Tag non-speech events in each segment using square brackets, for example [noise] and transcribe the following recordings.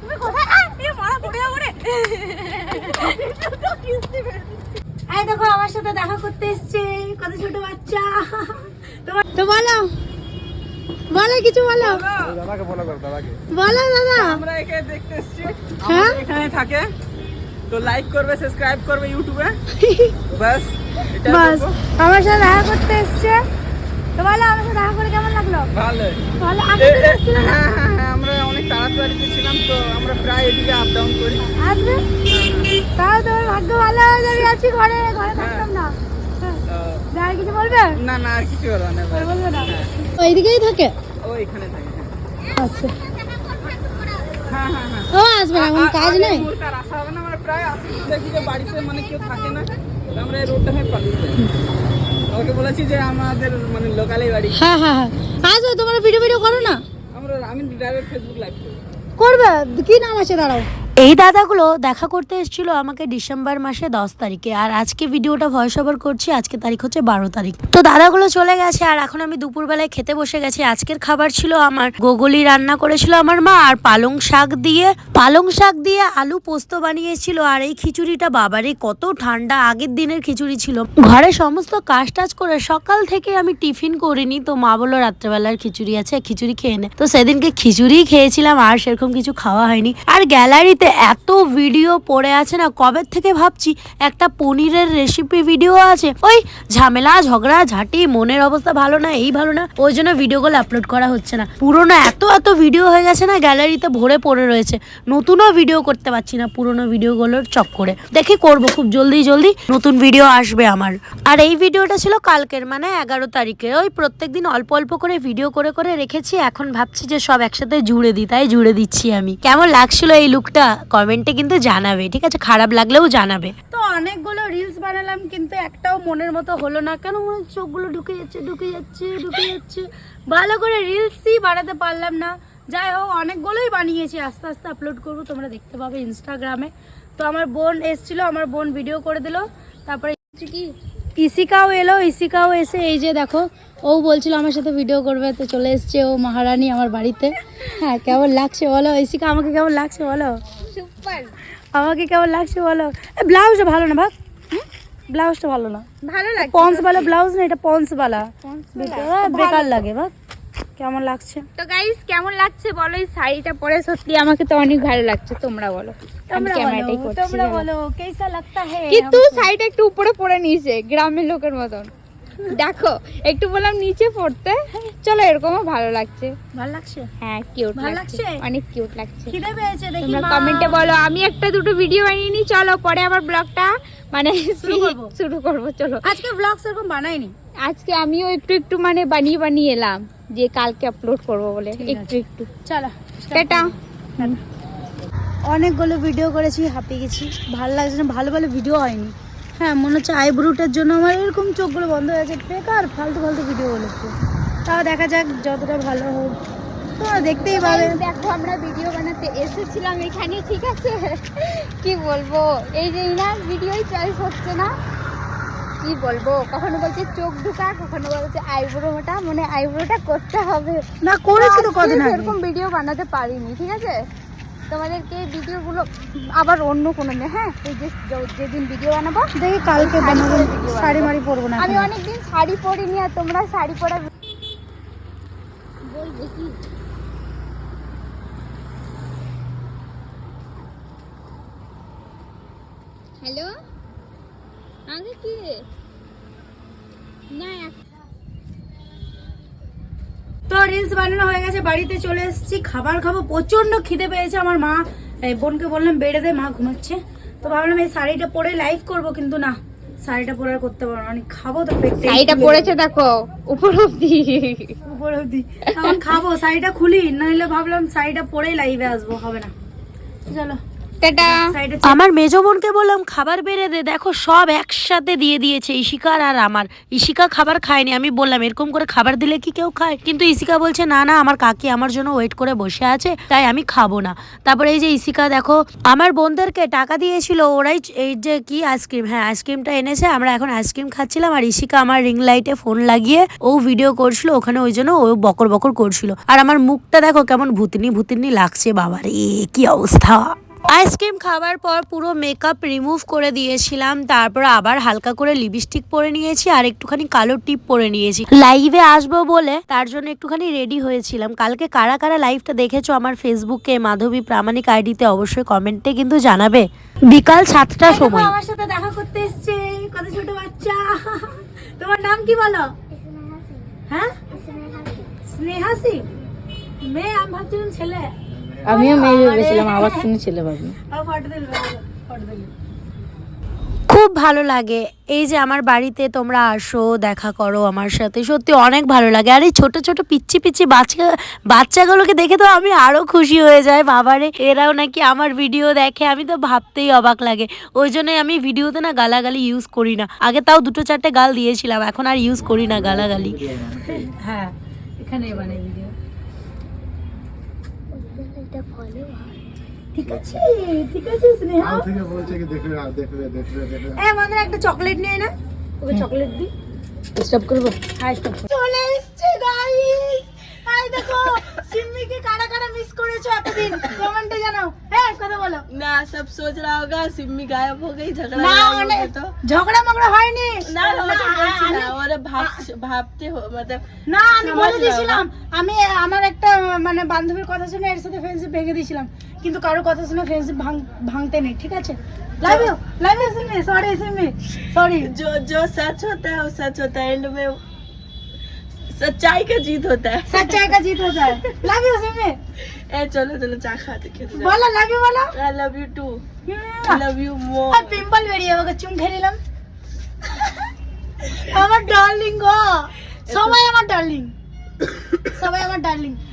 তুমি কোথায় আহ, এ মারা পড়ে যাব রে এই দেখো আমার সাথে দেখা করতে এসছে কত ছোট বাচ্চা। তো বলো। বলো কিছু বলো। দাদাকে ফলো দাদাকে। বলো দাদা। আমরা একে দেখতে এসেছি। হ্যাঁ? এখানে থাকে। তো লাইক করবে সাবস্ক্রাইব করবে ইউটিউবে [laughs] বাস বাস। আমার সাথে দেখা করতে এসছে। তো বলো আমার সাথে দেখা করে কেমন লাগল? ভালো ভালো না? হ্যাঁ হ্যাঁ হ্যাঁ তাড়াতাড়িতে ছিলাম তো আমরা প্রায় এদিকে আপ ডাউন করি। আসবে তাও তোমার ভাগ্য ভালো আছে আছি ঘরে ঘরে থাকতাম না। হ্যাঁ। আর কিছু বলবে? না না আর কিছু বলব না বলবে না? ওইদিকেই থাকে? ও এখানে থাকে। আচ্ছা। ও আসবে না কাজ নেই? মুহূর্তে আর হবে না আমরা প্রায় আসি তো দেখি যে বাড়িতে মানে কেউ থাকে না আমরা এই রোডটা হয়ে পালিয়ে যাই। ওকে বলেছি যে আমাদের মানে লোকালেই বাড়ি। হ্যাঁ হ্যাঁ হ্যাঁ। আসবে তোমরা ভিডিও ভিডিও করো না? আমরা আমি ডাইরেক্ট ফেসবুক লাইভ করি। করবে? কি নাম আছে? দাঁড়াও। এই দাদাগুলো দেখা করতে এসেছিল আমাকে ডিসেম্বর মাসে দশ তারিখে। আর আজকে ভিডিওটা ভয়েস ওভার করছি, আজকে তারিখ হচ্ছে বারো তারিখ। তো দাদাগুলো চলে গেছে, আর এখন আমি দুপুরবেলায় খেতে বসে গেছি। আজকের খাবার ছিল আমার গোগলি রান্না করেছিল আমার মা, আর পালং শাক দিয়ে, পালং শাক দিয়ে আলু পোস্ত বানিয়েছিল। আর এই খিচুড়িটা বাবারে কত ঠান্ডা, আগের দিনের খিচুড়ি ছিল। ঘরে সমস্ত কাজ টাজ করে সকাল থেকে আমি টিফিন করিনি। তো মা বলল, রাত্রেবেলার খিচুড়ি আছে, খিচুড়ি খেয়ে নে। তো সেদিনকে খিচুড়ি খেয়েছিলাম, আর সেরকম কিছু খাওয়া হয়নি। আর গ্যালারিতে এত ভিডিও পড়ে আছে না, কবে থেকে ভাবছি একটা পনিরের রেসিপি ভিডিও আছে। ওই ঝামেলা, ঝগড়া, ঝাঁটি, মনের অবস্থা ভালো না, এই ভালো না, ওই জন্য ভিডিওগুলো আপলোড করা হচ্ছে না। পুরোনো এত এত ভিডিও হয়ে গেছে না গ্যালারিতে ভরে পড়ে রয়েছে। নতুনও ভিডিও করতে পারছি না পুরোনো ভিডিওগুলোর চক্করে দেখি করব খুব জলদি জলদি। নতুন ভিডিও আসবে আমার। আর এই ভিডিওটা ছিল কালকের মানে এগারো তারিখে। ওই প্রত্যেকদিন অল্প অল্প করে ভিডিও করে করে রেখেছি। এখন ভাবছি যে সব একসাথে জুড়ে দিই, তাই জুড়ে দিচ্ছি আমি। কেমন লাগছিল এই লুকটা কমেন্টে কিন্তু জানাবে, ঠিক আছে? খারাপ লাগলেও জানাবে। তো অনেকগুলো রিলস বানালাম, কিন্তু একটাও মনের মতো হলো না। কেন মনে চোখগুলো ঢুকে যাচ্ছে ঢুকে যাচ্ছে ঢুকে যাচ্ছে? ভালো করে রিলসই বানাতে পারলাম না। যাই হোক, অনেকগুলোই বানিয়েছি। আস্তে আস্তে আপলোড করব, তোমরা দেখতে পাবে ইনস্টাগ্রামে তো আমার বোন এসছিল, আমার বোন ভিডিও করে দিল। তারপরে কি ইসিকাও এলো ইসিকাও এসে এই যে দেখো, ও বলছিল আমার সাথে ভিডিও করবে। তো চলে এসছে ও মহারানী আমার বাড়িতে। হ্যাঁ কেমন লাগছে বলো? ইসিকা আমাকে কেমন লাগছে বলো? আমাকে কেমন লাগছে বলো? ব্লাউজটা ভালো না ভাগ ব্লাউজটা ভালো না। ভালো লাগে পন্স বালা ব্লাউজ না এটা পন্স বালা। বেকার লাগে ভাগ কেমন লাগছে? তো গাইস কেমন লাগছে বলো? এই শাড়িটা পরে সত্যি আমাকে তো অনেক ভালো লাগছে তোমরা বলো। তোমরা বলো তোমরা বলো কেসা লাগতা হে কিন্তু শাড়িটা একটু উপরে পরে নিয়েছে গ্রামের লোকের মতন। দেখো একটু বললাম নিচে পড়তে। চলো এরকমও ভালো লাগছে। ভালো লাগছে? হ্যাঁ কিউট ভালো লাগছে? অনেক কিউট লাগছে। খিদে পেয়েছে দেখি তোমরা কমেন্টে বলো আমি একটা দুটো ভিডিও বানিয়ে নিই চলো পরে আবার ব্লগটা মানে শুরু [laughs] করব? শুরু করব চলো। আজকে ব্লগ সেরকম বানাইনি। আজকে আমিও একটু একটু মানে বানিয়ে বানিয়ে এলাম যে কালকে আপলোড করব বলে। একটু একটু। চলো টাটা। অনেকগুলো ভিডিও করেছি হাঁপিয়ে গেছি। ভালো লাগছে না ভালো ভালো ভিডিও হয়নি। হ্যাঁ মনে হচ্ছে আইব্রোটার জন্য আমার এরকম চোখগুলো বন্ধ হয়ে গেছে। বেকার ফালতু ফালতু ভিডিও একটু। তাও দেখা যাক যতটা ভালো হোক। তোমরা দেখতেই পাবে। দেখো আমরা ভিডিও বানাতে এসেছিলাম এখানে ঠিক আছে? কি বলব? এই যে ইনার ভিডিওই চয়েস হচ্ছে না। কি বলব? কখনো বলছে চোখ ঢুকা কখনো বলছে আইব্রোটা মানে আইব্রোটা করতে হবে। না করেছি তো কদিন আগে। এরকম ভিডিও বানাতে পারিনি ঠিক আছে? তোমাদেরকে ভিডিওগুলো আবার অন্য কোনো দিন হ্যাঁ এই যে যে- যেদিন ভিডিও বানাবো দেখি কালকে বানাবো শাড়ি। মাড়ি পরবো না আমি। অনেকদিন শাড়ি পরিনি আর তোমরা শাড়ি পরা বলবে কি হ্যালো আগে কি রে তো রিলস বানানো হয়ে গেছে বাড়িতে চলে এসেছি খাবার খাব প্রচণ্ড খিদে পেয়েছে আমার মা। বোনকে বললাম বেড়ে দে মা ঘুমাচ্ছে। তো ভাবলাম এই শাড়িটা পরে লাইভ করব কিন্তু না শাড়িটা পরে করতে পারব না। অনেক খাব তো পেটে শাড়িটা পরেছে দেখো উপর অব্দি উপর অবধি। তখন খাব শাড়িটা খুলি নইলে ভাবলাম শাড়িটা পরেই লাইভে আসব হবে না। চলো। টাটা। আমার মেজো বোনকে বললাম খাবার বেড়ে দে দেখো সব একসাথে দিয়ে দিয়েছে ইশিকার আর আমার। ইশিকা খাবার খায়নি আমি বললাম এরকম করে খাবার দিলে কি কেউ খায়? কিন্তু ইশিকা বলছে না না আমার কাকি আমার জন্য ওয়েট করে বসে আছে তাই আমি খাব না। তারপরে এই যে ইশিকা দেখো আমার বোনদেরকে টাকা দিয়েছিল ওরাই এই যে কি আইসক্রিম হ্যাঁ আইসক্রিমটা এনেছে আমরা এখন আইসক্রিম খাচ্ছিলাম আর ইশিকা আমার রিং লাইটে ফোন লাগিয়ে ও ভিডিও করছিল ওখানে ওই জন্য ও বকর বকর করছিল। আর আমার মুখটা দেখো কেমন ভূতনি ভূতনি লাগছে বাবারে কি অবস্থা! আইসক্রিম খাবার পর পুরো মেকআপ রিমুভ করে দিয়েছিলাম তারপর আবার হালকা করে লিপস্টিক পরে নিয়েছি আর একটুখানি কালো টিপ পরে নিয়েছি। লাইভে আসব বলে তার জন্য একটুখানি রেডি হয়েছিলাম। কালকে কারা কারা লাইভটা দেখেছ আমার ফেসবুকে মাধবী প্রামাণিক আইডিতে অবশ্যই কমেন্টে কিন্তু জানাবে। বিকাল সাতটার সময়। আমার সাথে দেখা করতে এসছে কত ছোট বাচ্চা। তোমার নাম কি বলো? হ্যাঁ? স্নেহা সিং? মেয়ে আমি ভাবছিলাম ছেলে। আমিও মেয়ে ভেবেছিলাম আবার শুনে ছেলে খুব ভালো লাগে। এই যে আমার বাড়িতে তোমরা আসো দেখা করো আমার সাথে সত্যি অনেক ভালো লাগে। আর এই ছোট ছোট পিচ্ছি পিচ্ছি বাচ্চা বাচ্চাগুলোকে দেখে তো আমি আরও খুশি হয়ে যাই। বাবারে এরাও নাকি আমার ভিডিও দেখে আমি তো ভাবতেই অবাক লাগে। ওই জন্যই আমি ভিডিওতে না গালাগালি ইউজ করি না। আগে তাও দুটো চারটে গাল দিয়েছিলাম এখন আর ইউজ করি না গালাগালি। হ্যাঁ এখানে মানে ভিডিও ঠিক আছে ঠিক আছে স্নেহা। থেকে বলছে কি দেখবে দেখবে দেখবে দেখবে এ আমাদের একটা চকলেট নিয়ে না। ওকে চকলেট দি। স্টপ করব। হ্যাঁ স্টপ চলে এসেছে গাইস হাই দেখো সিম্মিকে কারা কারা মিস করেছ এতদিন কমেন্টে জানাও হ্যাঁ কথা বলো ना सब सोच रहा होगा सिम्मी गायब हो गई झगड़ा না लगा মানে होगा तो ঝগড়া মগড়া হয়নি না না ওটা বলছি না আমি- ওরা ভাব ভাবতে হো मतलब না আমি সমাজ বলে লাগা। দিয়েছিলাম আমি আমার একটা মানে বান্ধবীর কথা শুনে এর সাথে ফ্রেন্ডশিপ ভেঙে দিয়েছিলাম কিন্তু কারো কথা শুনে ফ্রেন্ডশিপ ভাঙতে নেই ঠিক আছে love you love you Simi sorry Simi sorry जो जो सच होता है वो सच होता है एंड में सच्चाई का जीत होता है सच्चाई का जीत होता है लव यू सिमी ए चलो चलो चा खाते खेते বলো লাভ ইউ বলো I love you too I love you more R pimple বেরিয়ে ওকে চুম খেয়ে নিলাম আমার ডার্লিং গো সবাই আমার ডার্লিং সবাই আমার ডার্লিং এই আইডিটা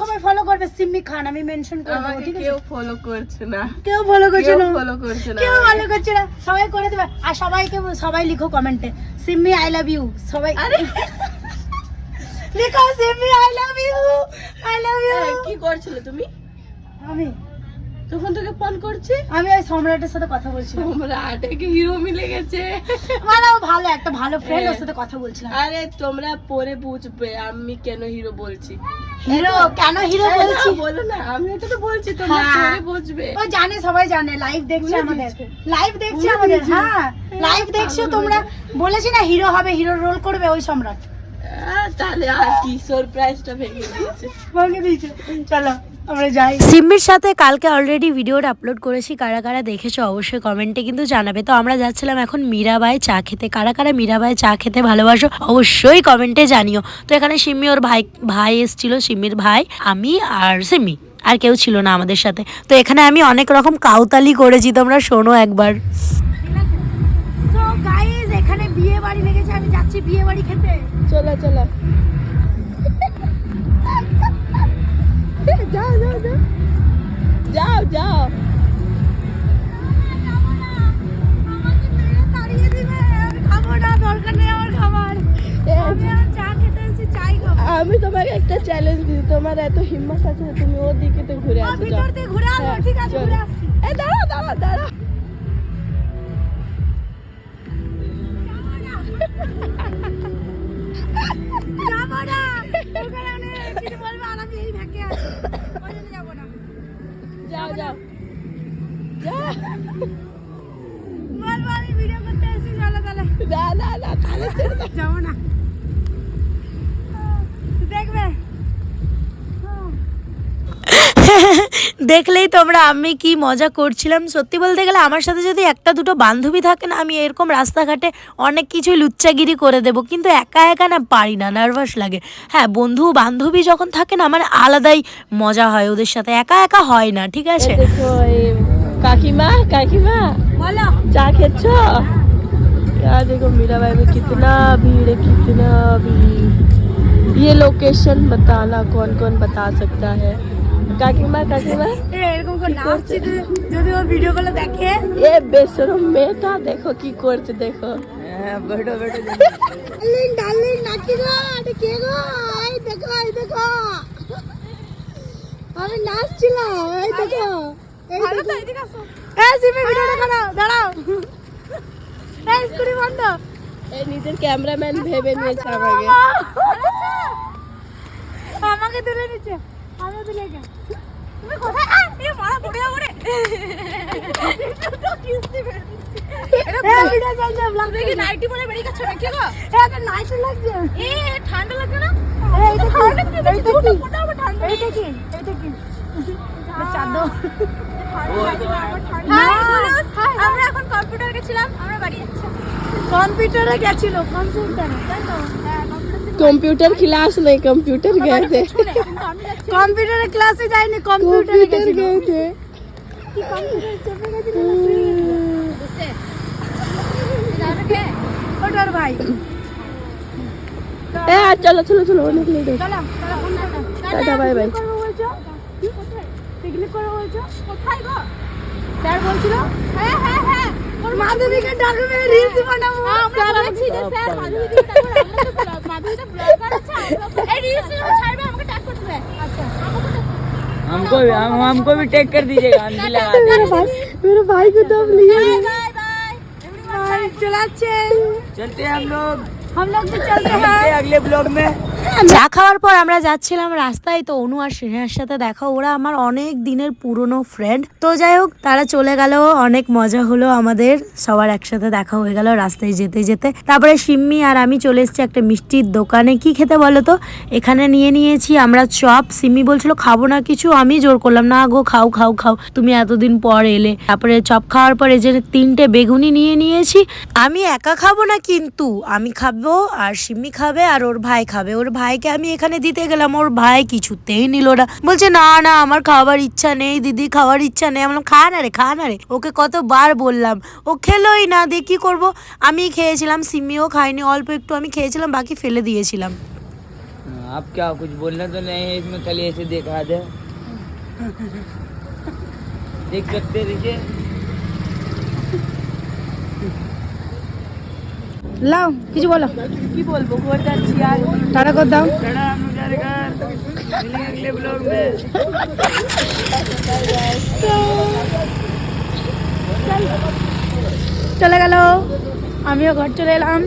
সবাই ফলো করবে সিম্মি খান আমি মেনশন করে দেবো ঠিক আছে? কেউ ফলো করছে না। কেউ ফলো করছে না। ফলো করছে না। কেউ ফলো করছে না। সবাই করে দেবে। আর সবাইকে সবাই লিখো কমেন্টে সিম্মি আই লাভ ইউ সবাই লিখো Simmi I love you I love you কি করছিলে তুমি? আমি? তখন তোকে ফোন করছি আমি ওই সম্রাটের সাথে কথা বলছিলাম। তোমরা আটেকে হিরো মিলে গেছে? মানে ভালো একটা ভালো ফ্রেন্ড ওর সাথে কথা বলছিলাম। আরে তোমরা পরে বুঝবে আমি কেন হিরো বলছি। হিরো কেন হিরো বলছি? বলো না আমি এটা তো বলছি তোমরা হ্যাঁ। পরে বুঝবে। ও জানে সবাই জানে লাইভ দেখছে আমাদের। লাইভ দেখছে আমাদের হ্যাঁ। লাইভ দেখছ তোমরা। বলেছি না হিরো হবে হিরো রোল করবে ওই সম্রাট। তাহলে আর কি সারপ্রাইজটা ভেঙে দিয়েছে। ভেঙে দিয়েছে। চলো। আমরা যাই। সিম্মির সাথে কালকে অলরেডি ভিডিওটা আপলোড করেছি। কারা কারা দেখেছ অবশ্যই কমেন্টে কিন্তু জানাবে। তো আমরা যাচ্ছিলাম এখন মীরাবাই চা খেতে। কারা কারা মীরাবাই চা খেতে ভালোবাসো অবশ্যই কমেন্টে জানিও। তো এখানে সিম্মি ওর ভাই ভাই এসেছিল সিম্মির ভাই আমি আর সিম্মি। আর কেউ ছিল না আমাদের সাথে। তো এখানে আমি অনেক রকম কাউতালি করেছি তোমরা শোনো একবার। তো এখানে বিয়ে বাড়ি লেগেছে আমি যাচ্ছি বিয়ে বাড়ি খেতে। চলো চলো। আমি তোমাকে একটা চ্যালেঞ্জ দিই তোমার এত হিম্মত আছে তুমি ওর দিকে তো ঘুরে আসো যাও দিয়ে ঘুরে হ্যাঁ, ঠিক আছে। ঘুরে আসছি। এ দাঁড়া দাঁড়া দাঁড়া যাব না। ওখানে অনেক কিছু বলবে আর আমি এই ভ্যাকে আছি। ওই জন্য যাব না। যাও যাও। বলব আমি ভিডিও করতে এসেছি চলো তাহলে। না না না তাহলে যাব না। দেখলেই তোমরা আমি কি মজা করছিলাম সত্যি বলতে গেলে আমার সাথে যদি একটা দুটো বান্ধবী থাকে না আমি এরকম রাস্তাঘাটে অনেক কিছুই লুচ্চাগিরি করে দেবো কিন্তু একা একা না পারি না নার্ভাস লাগে হ্যাঁ বন্ধু বান্ধবী যখন থাকে না মানে আলাদাই মজা হয় ওদের সাথে একা একা হয় না ঠিক আছে এ দেখো এই কাকিমা কাকিমা বলো चा खेचो यार देखो मीरा भाई में कितना भीड़ है कितना भीड़ ये लोकेशन बताना कौन कौन बता सकता है কাকিমা কাকিমা? এরকম করে নাচছি যদি ও ভিডিও কলে দেখে? এ বেসরম মেয়েটা দেখো কি করছে দেখো। হ্যাঁ বেটো বেটো ডার্লিং ডার্লিং নাকি গো এটা কে গো? এই দেখো এই দেখো। আমি নাচছিলাম এই দেখো। এই দেখো। এই সিমি ভিডিওটা করো দাঁড়াও। এই স্কুটি বন্ধ। এই নিজের ক্যামেরাম্যান ভেবে নিয়েছে আমাকে। আমাকে তুলে নিচ্ছে। তুমি কোথায়? আ এ মারা পড়ে যাব রে। এটা কিস্তি এটা ভিডিও চলছে ব্লগ নাইটি পরে বেরিয়ে গেছে নাকি গো? এটা নাইটি লাগছে। এ ঠান্ডা লাগছে না? ঠান্ডা কি? এইটা কি? এইটা কি? এইটা কি? চাদর। আমরা এখন কম্পিউটার গেছিলাম আমরা বাড়ি যাচ্ছি। কম্পিউটারে গেছিল কম্পিউটারে তাই তো? কম্পিউটার কম্পিউটার ক্লাস নেই কম্পিউটার গেছে কম্পিউটারের ক্লাসে যাইনি কম্পিউটারে গেছে। ওটার ভাই। এ চলো চলো চলো অনেক late tata bye bye. Picnic করব বলছো? কোথায় গো? স্যার বলছিল? হ্যাঁ হ্যাঁ হ্যাঁ। और माधुरी के डर में रील्स बनाओ हाँ सारा अच्छी है सर माधुरी तो माधवी तो ब्लॉग कर अच्छा है रील्स में छाड़ में हमको टैग कर दो अच्छा। हमको भी हम हमको भी टैग कर दीजिएगा अंजिला मेरे भाई मेरे भाई को दम लिए बाय बाय बाय चलाते चलते हैं हम लोग। हम लोग भी चलते हैं अगले ब्लॉग में। চা খাওয়ার পর আমরা যাচ্ছিলাম রাস্তায় তো অনু আর স্নেহার সাথে দেখা ওরা আমার অনেক দিনের পুরনো ফ্রেন্ড তো যাই হোক তারা চলে গেল অনেক মজা হলো আমাদের সবার একসাথে দেখা হয়ে গেল রাস্তায় যেতে যেতে। তারপরে সিম্মি আর আমি চলে এসেছি একটা মিষ্টির দোকানে। কি খেতে বলো তো? এখানে নিয়ে নিয়েছি আমরা চপ। সিম্মি বলছিল খাব না কিছু আমি জোর করলাম না গো খাও খাও খাও তুমি এতদিন পর এলে। তারপরে চপ খাওয়ার পর যে তিনটে বেগুনি নিয়ে নিয়েছি। আমি একা খাব না কিন্তু আমি খাব আর সিম্মি খাবে আর ওর ভাই খাবে। ওর ভাইকে আমি এখানে দিতে গেলাম ওর ভাই কিছুতেই নিল না বলছে না না আমার খাবার ইচ্ছা নেই দিদি খাওয়ার ইচ্ছা নেই আমি বললাম খা না রে খা না রে ওকে কতবার বললাম ও খেলোই না দিয়ে কি করবো আমি খেয়েছিলাম সিম্মিও খাইনি অল্প একটু আমি খেয়েছিলাম বাকি ফেলে দিয়েছিলাম आप क्या कुछ बोलना तो नहीं है इसमें खाली ऐसे देखा दे देख सकते हैं, देखिए লাও কিছু বলো। কি বলব ঘর যাচ্ছি আর টাটা কর দাও। চলে গেল। আমিও ঘর চলে এলাম।